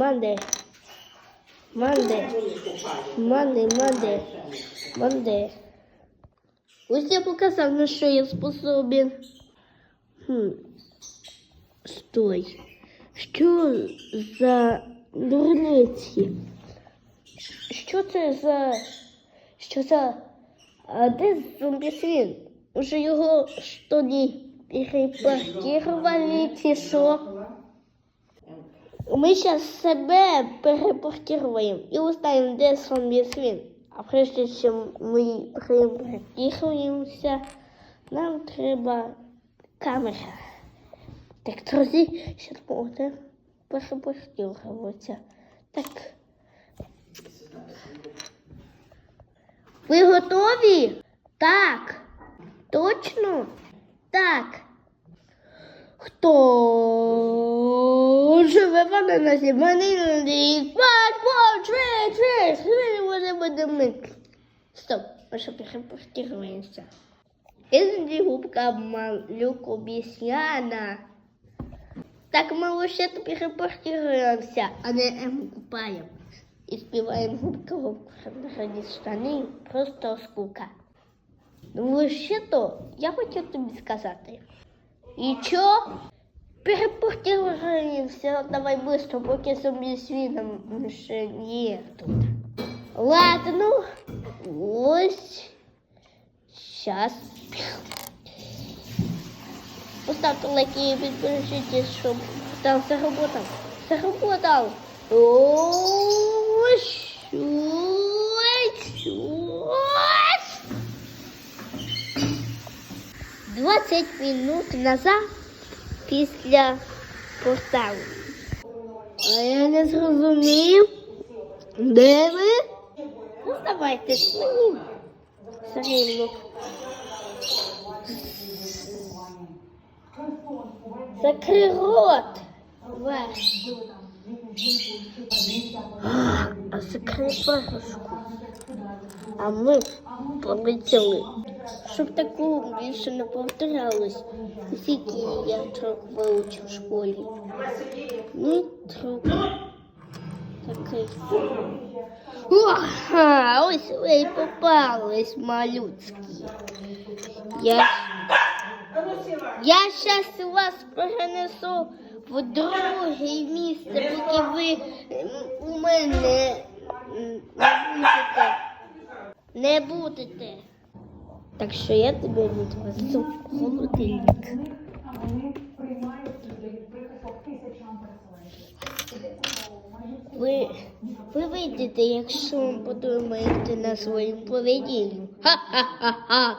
Манде. Манде, Коли купати. манде, манде, манде. Ось я показав, на що я способен. Хм. Стой. Що за дурниці? Що це за. Що за. А де зомбі-свін? Уже його штані перепортували чи що? Ми зараз себе перепортуємо і узнаємо, де зомбі-свін. А прежде чим ми перепортуємося, нам треба камера. Так, друзі, ще буде перепортуватися. Так. Ви готові? Так. Точно? Так. Хто живе в ананасі? Мене П'ять, по, три, три, три, вони будемо. Стоп, ми ще перепортуємося. Ізді губка малюк обіцяна. Так ми лише перепортуємося, а не ему купаємо. І співаємо губка губка раді штани, просто скука. Ну лише то я хотів тобі сказати. І що? Перепортуємося, давай быстро, поки зомбі свіном ще є тут. Ладно, ось. Сейчас. Поставте лайки і підпишитесь, щоб там. Заработал. Ось. Ось. Ось. 20 минут назад після поставу. А я не зрозумів. Де ви? Ну, давайте мені. Срібно. Закрий рот. Ваш. А закрий парочку. А ми полетіли. Щоб такого більше не повторялось. Скільки я трохи вивчив в школі. Ну, трохи. Такий. Ага, ось ви й попались, малюцькі. Я, я щас вас перенесу в друге місце, поки ви у мене не будете. Так що я тебе відвезу в холодильник. Ви, ви вийдете, якщо подумаєте на своїм поведінню. Ха-ха-ха-ха.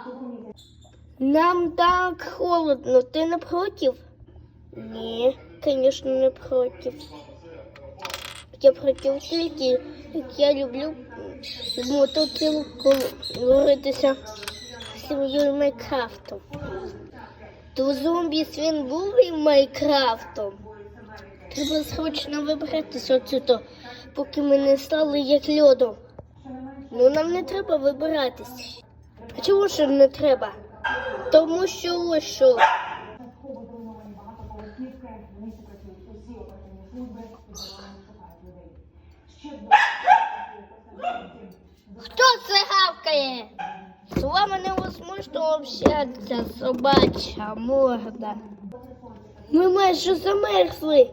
Нам так холодно. Ти не проти? Ні, звісно, не проти. Я проти тільки, як я люблю в мотоцикл говоритися з сім'єю Майнкрафтом. То зомбі свін був і Майнкрафтом. Треба срочно вибратися отсюди, поки ми не стали як льодом. Ну нам не треба вибиратись. А чому ж не треба? Тому що що. Хто це гавкає? З вами невозможно общатися, собача морда. Ми майже замерзли.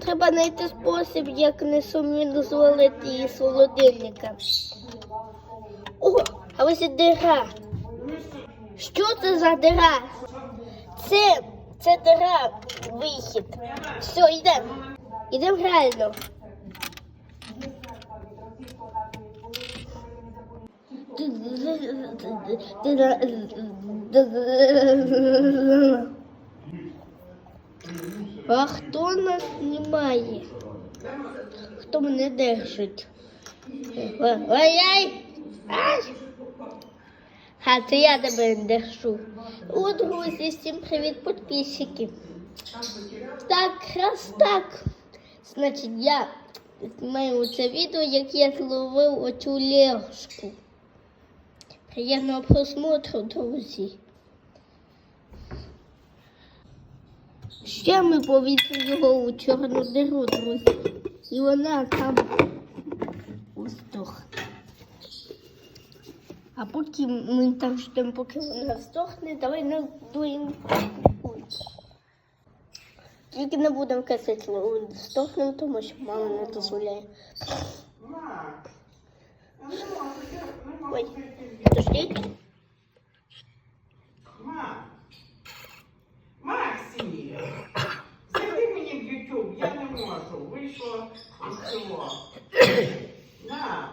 Треба знайти спосіб, як не сумно дозволити її з холодильника. О, а ось і дира. Що це за дира? Це, це дира, вихід. Все, йдемо. Йдемо реально. А хто нас знімає? Хто мене держить? Ой-ой! Ай! А це я тебе держу. О, друзі, всім привіт, підписчики. Так, раз так. Значить, я знімаю це відео, як я зловив оцю лягушку. Приємного просмотру, друзі. Ще ми повісили його у чорну диру, друзі. І вона там А поки ми там ждемо, поки вона здохне, давай надуємо. Тільки не будемо касати здохнемо, тому що мама не дозволяє. Ой. Подождіть. Макс. Максі. Зайди мені в YouTube, я не можу. Вийшло із цього. На.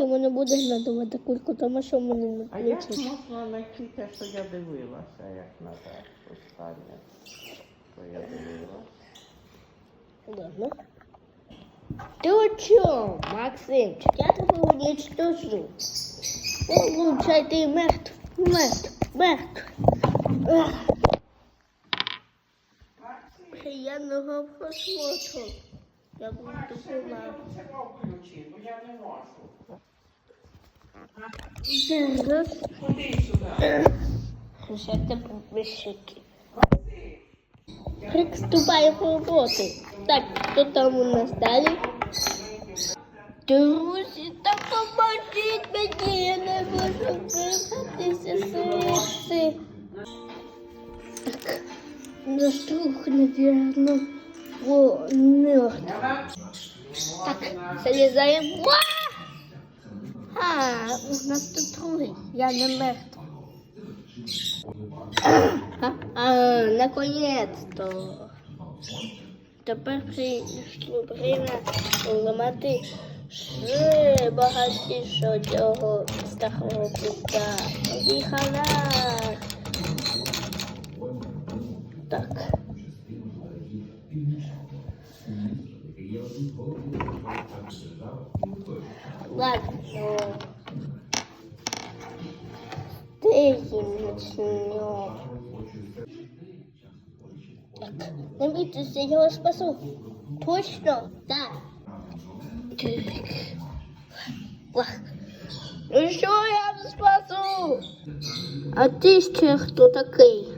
Кстати, мене буде надувати кульку, тому що в мене не А як включить. можна знайти те, що я дивилася, як на те останнє, що я дивилася? Ладно. Ты о чем, Максимчик? Я тебя уничтожу. Получай, ты мертв, мертв, мертв. Ах, просмотру. Я буду Макс, ще мені допомагати. це включи, бо я не можу. Зараз Ходи сюди. Слушайте підписчики. Приступай в роботи. Так, хто там у нас далі? Друзі, та поможіть мені, я не можу вибратися звідси. Так, наш друг, навірно, о, мертв. Так, залізаємо. У нас тут другий, я не мертв. А, а, наконец-то. Тепер прийшло время ламати ще багатіше цього старого кута. Віхана. Так. Ладно. Їм начнем? Так, не я вас спасу. Точно? Так. Так. Ну що я спасу? А ти ще хто такий?